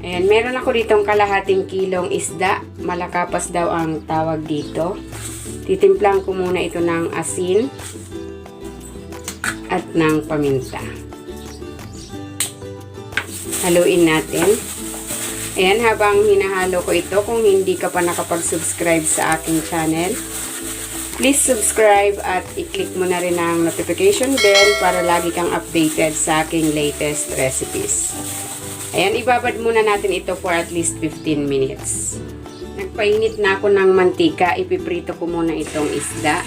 Ayan, meron ako ditong kalahating kilong isda. Malakapas daw ang tawag dito. Titimplang ko muna ito ng asin at ng paminta. Haluin natin. Ayan, habang hinahalo ko ito, kung hindi ka pa nakapag-subscribe sa aking channel, please subscribe at i-click mo na rin ang notification bell para lagi kang updated sa aking latest recipes. Ayan, ibabad muna natin ito for at least 15 minutes. Nagpainit na ako ng mantika, ipiprito ko muna itong isda.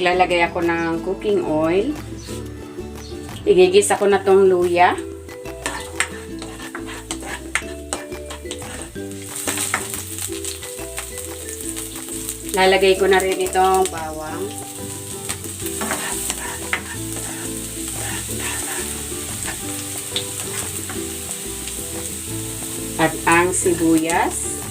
Maglalagay ako ng cooking oil. Igigisa ko na tong luya. Lalagay ko na rin itong bawang. Ang sibuyas.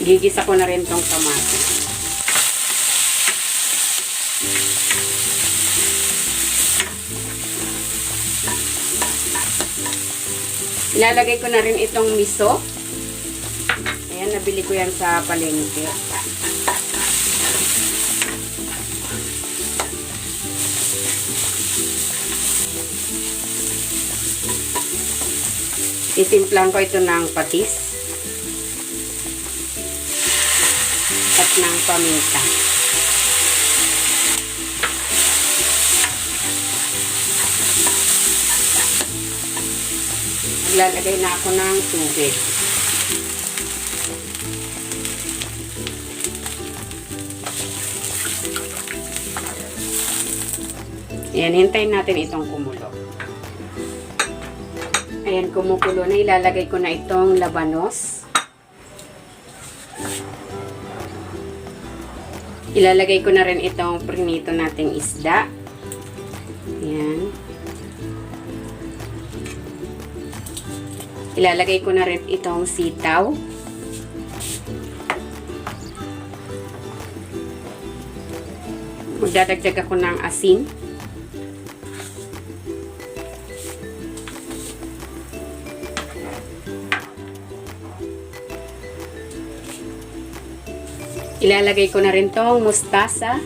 Gigisa ko na rin tong kamatis. Ilalagay ko na rin itong miso. Ayan, nabili ko yan sa palengke. Titimplan ko ito ng patis. at ng paminta. Maglalagay na ako ng tubig. Ayan, hintayin natin itong kumulo. Ayan, kumukulo na. Ilalagay ko na itong labanos. Ilalagay ko na rin itong prinito nating isda. Ayan. Ilalagay ko na rin itong sitaw. Magdadagdag ako ng asin. Ilalagay ko na rin tong mustasa.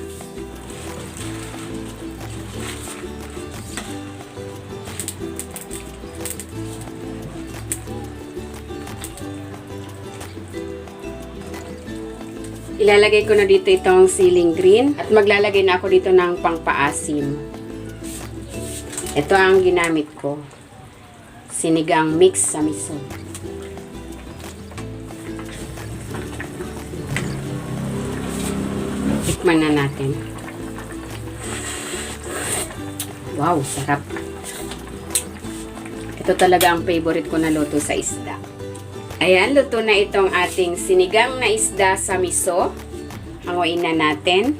Ilalagay ko na dito itong ceiling green at maglalagay na ako dito ng pangpaasim. Ito ang ginamit ko. Sinigang mix sa miso. Tikman na natin. Wow, sarap. Ito talaga ang favorite ko na luto sa isda. Ayan, luto na itong ating sinigang na isda sa miso. Hanguin na natin.